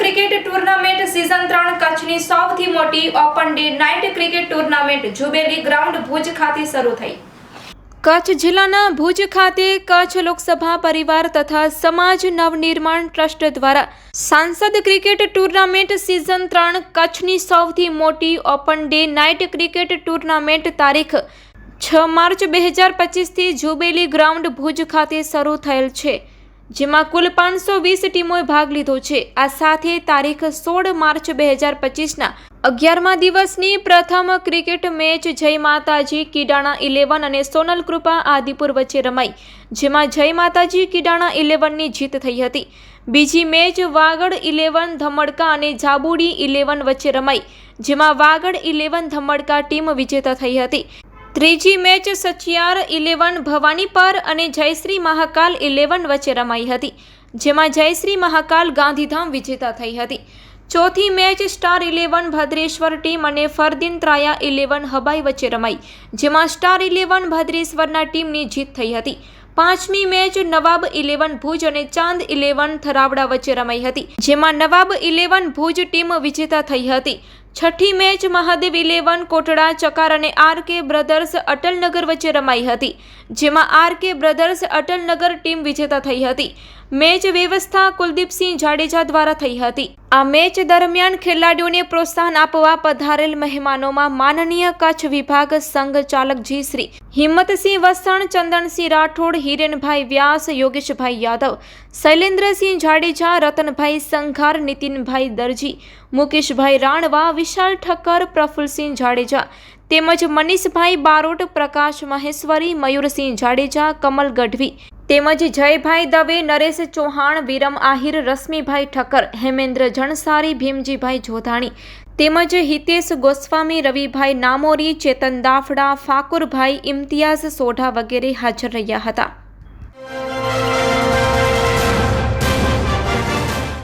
Cricket tournament season ત્રણ કચ્છની સૌથી મોટી open day night cricket tournament Jubilee ground Bhuj ખાતે શરૂ થઈ. કચ્છ જિલ્લાના ભુજ ખાતે કચ્છ લોકસભા પરિવાર તથા સમાજ નવનિર્માણ ટ્રસ્ટ દ્વારા સાંસદ ક્રિકેટ ટુર્નામેન્ટ સિઝન ત્રણ કચ્છની સૌથી મોટી open day night cricket tournament તારીખ છ માર્ચ બે હજાર પચીસથી જુબેલી ગ્રાઉન્ડ ભુજ ખાતે શરૂ થયેલ છે. જેમાં કુલ પાંચસો વીસ ટીમોએ ભાગ લીધો છે. આ સાથે તારીખ સોળ માર્ચ બે હજાર પચીસના અગિયારમા દિવસની પ્રથમ ક્રિકેટ મેચ જય માતાજી કિડાણા ઇલેવન અને સોનલ કૃપા આદિપુર વચ્ચે રમાઈ, જેમાં જય માતાજી કિડાણા ઇલેવનની જીત થઈ હતી. બીજી મેચ વાગડ ઇલેવન ધમડકા અને જાબુડી ઇલેવન વચ્ચે રમાઈ, જેમાં વાગડ ઇલેવન ધમડકા ટીમ વિજેતા થઈ હતી. ત્રીજી મેચ સચિયાર ઇલેવન ભવાની પર અને જયશ્રી મહાકાલ ઇલેવન વચ્ચે રમાઈ હતી, જેમાં જયશ્રી મહાકાલ ગાંધીધામ વિજેતા થઈ હતી. ચોથી match Star Eleven Bhadreshwar team અને ફરદીન ત્રાયા ઇલેવન હબાઈ વચ્ચે રમાઈ, જેમાં સ્ટાર ઇલેવન ભદ્રેશ્વરના ટીમની જીત થઈ હતી. પાંચમી મેચ નવાબ ઇલેવન ભુજ અને ચાંદ ઇલેવન થરાવડા વચ્ચે રમાઈ હતી, જેમાં નવાબ ઇલેવન ભુજ ટીમ વિજેતા થઈ હતી. છઠ્ઠી મેચ મહાદેવ ઇલેવન, કોટડા, ચકાર અને આર કે બ્રધર્સ અટલનગર વચ્ચે રમાઈ હતી, જેમાં આર કે બ્રધર્સ અટલનગર ટીમ વિજેતા થઈ હતી. મેચ વ્યવસ્થા કુલદીપસિંહ જાડેજા દ્વારા થઈ હતી. આ મેચ દરમિયાન ખેલાડીઓને પ્રોત્સાહન આપવા પધારેલ મહેમાનોમાં માનનીય કચ્છ વિભાગ સંઘ ચાલકજી શ્રી હિંમતસિંહ વસણ, ચંદનસિંહ રાઠોડ, હિરેનભાઈ વ્યાસ, યોગેશભાઈ યાદવ, શૈલેન્દ્રસિંહ જાડેજા, રતનભાઈ સંઘાર, નીતિનભાઈ દરજી, મુકેશભાઈ રાણવા વિશાલ ઠક્કર, પ્રફુલસિંહ જાડેજા તેમજ મનીષભાઈ બારોટ, પ્રકાશ મહેશ્વરી, મયુરસિંહ જાડેજા, કમલ ગઢવી તેમજ જયભાઈ દવે, નરેશ ચૌહાણ, વિરમ આહિર, રશ્મિભાઈ ઠક્કર, હેમેન્દ્ર જણસારી, ભીમજીભાઈ જોધાણી તેમજ હિતેશ ગોસ્વામી, રવિભાઈ નામોરી, ચેતન દાફડા, ફાકુરભાઈ ઇમ્તિયાઝ સોઢા વગેરે હાજર રહ્યા હતા.